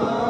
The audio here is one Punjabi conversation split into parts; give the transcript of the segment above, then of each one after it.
Amém.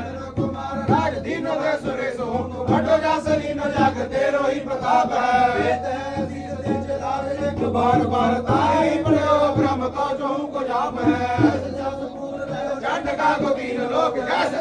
ਜੋ ਜਸ ਲੀਨੋ ਜਗ ਤੇਰੋ ਹੀ ਪ੍ਰਤਾਪ ਹੈ। ਵੇਤ ਅਸੀਸ ਦੇ ਚਲਾਵੇ ਕੁਰਬਾਨ ਬ੍ਰਹਮ ਤੋ ਜੋ ਕੋ ਜਾਪ ਹੈ। ਜਸ ਕਾ ਕੋ ਲੋਕ ਜਸ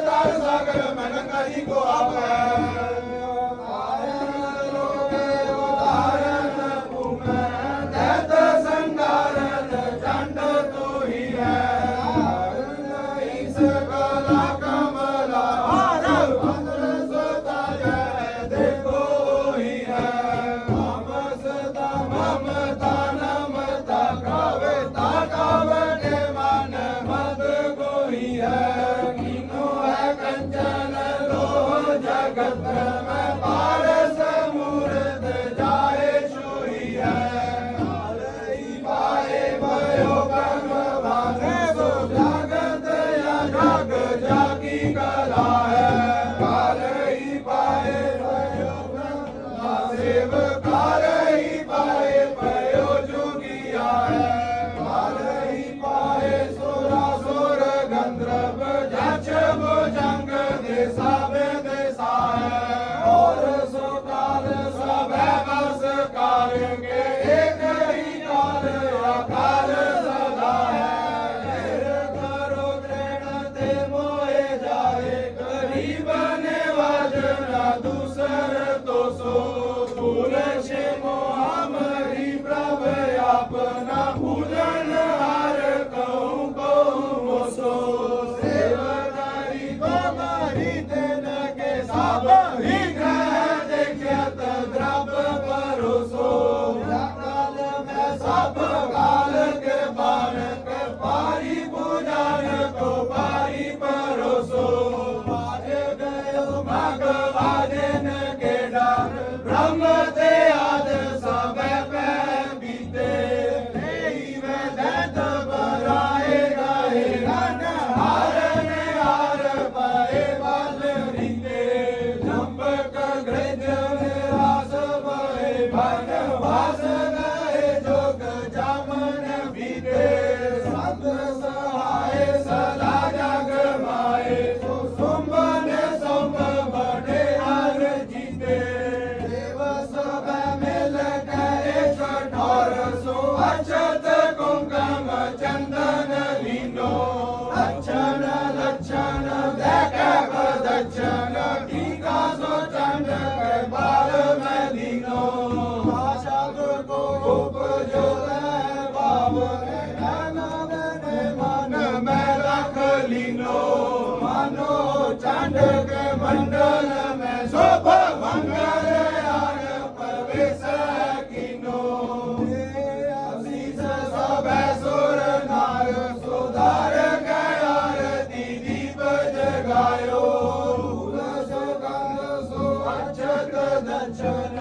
Jana.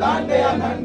தாண்டையா கண்டன்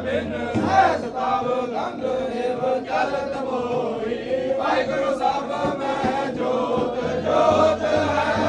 ਬਿਨ ਸਹਿ ਸਤਾਵ ਗੰਗ ਦੇਵ ਚਲਤ ਬੋਈ ਵਾਹਿਗੁਰੂ ਸਭ ਮੈਂ ਜੋਤ ਜੋਤ ਹੈ।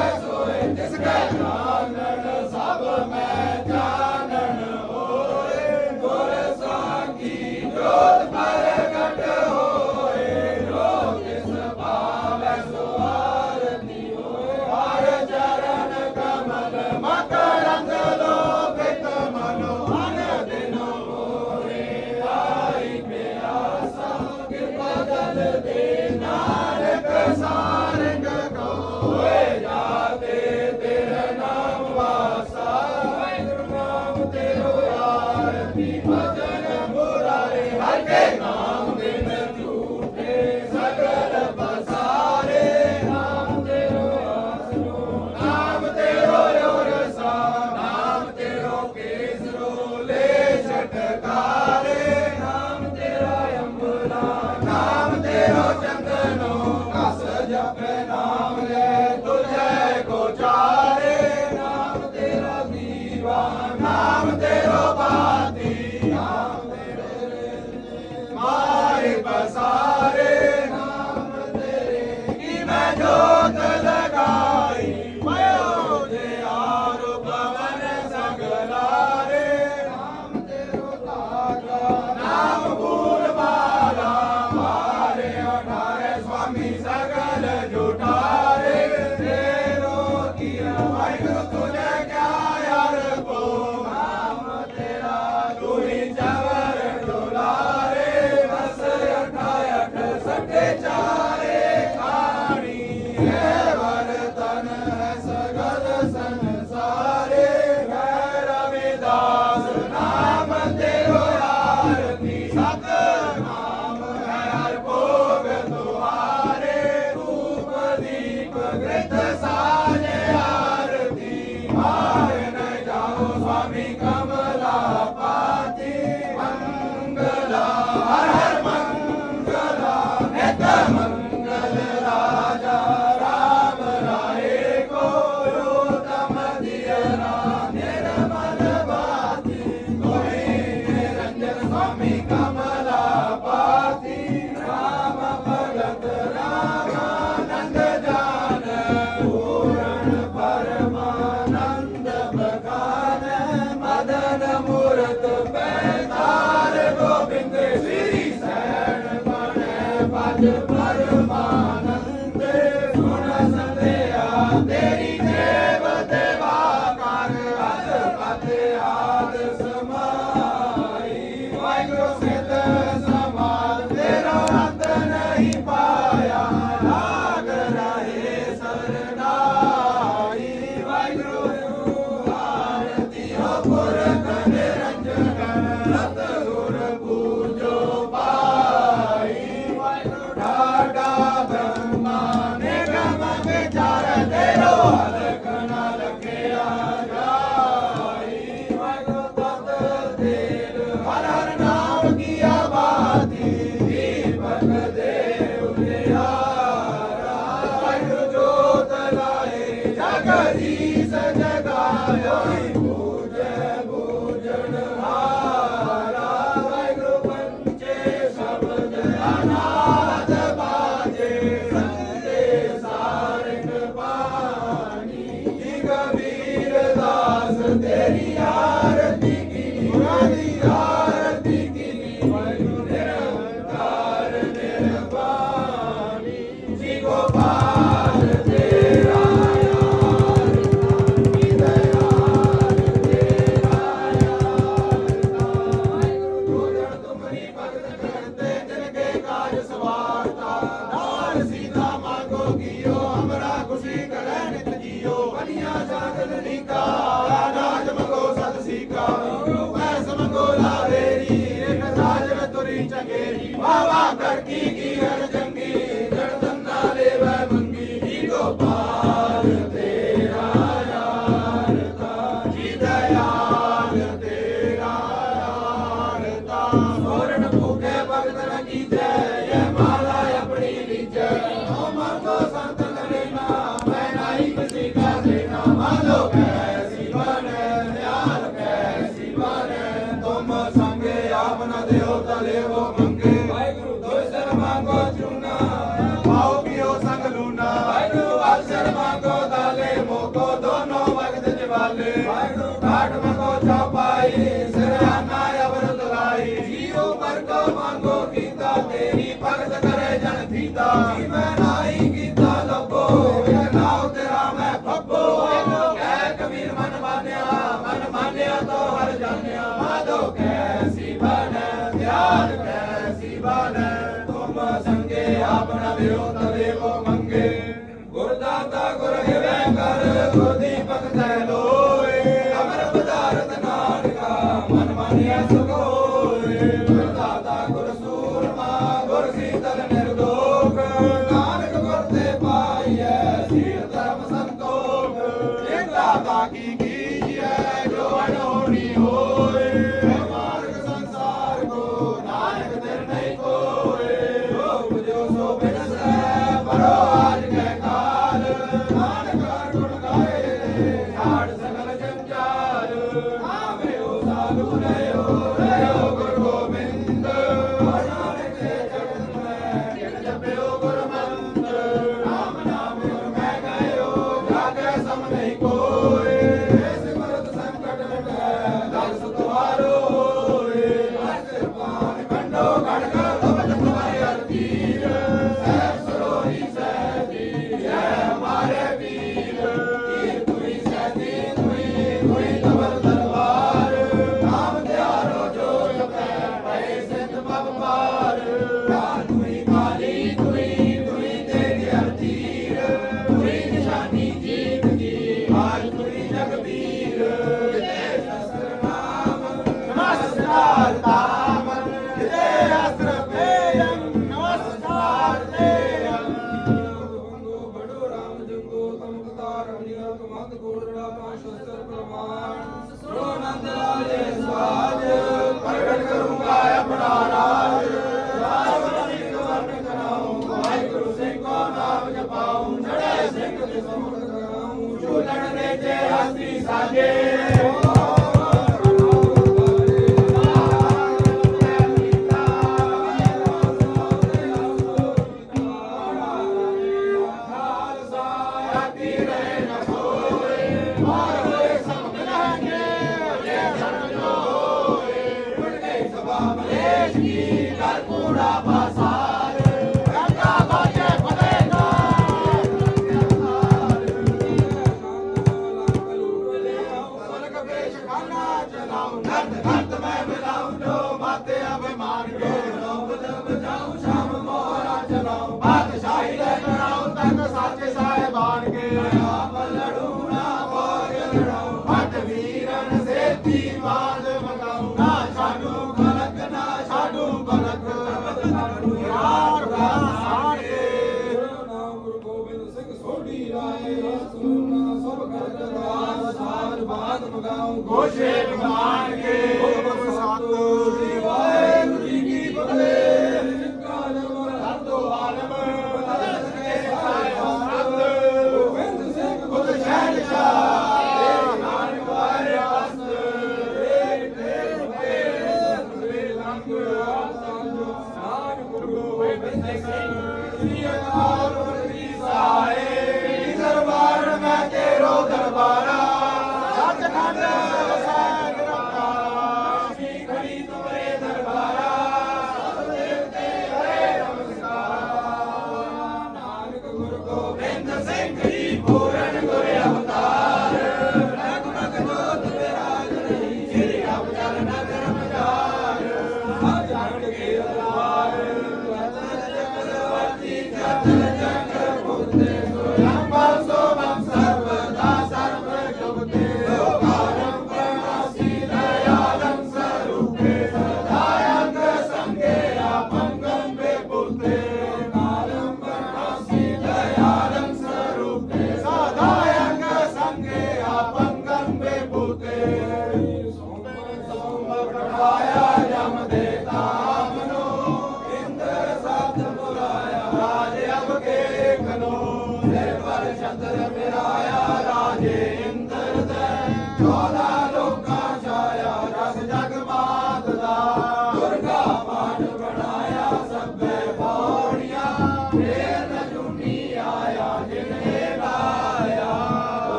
galgo, cheiro do mar.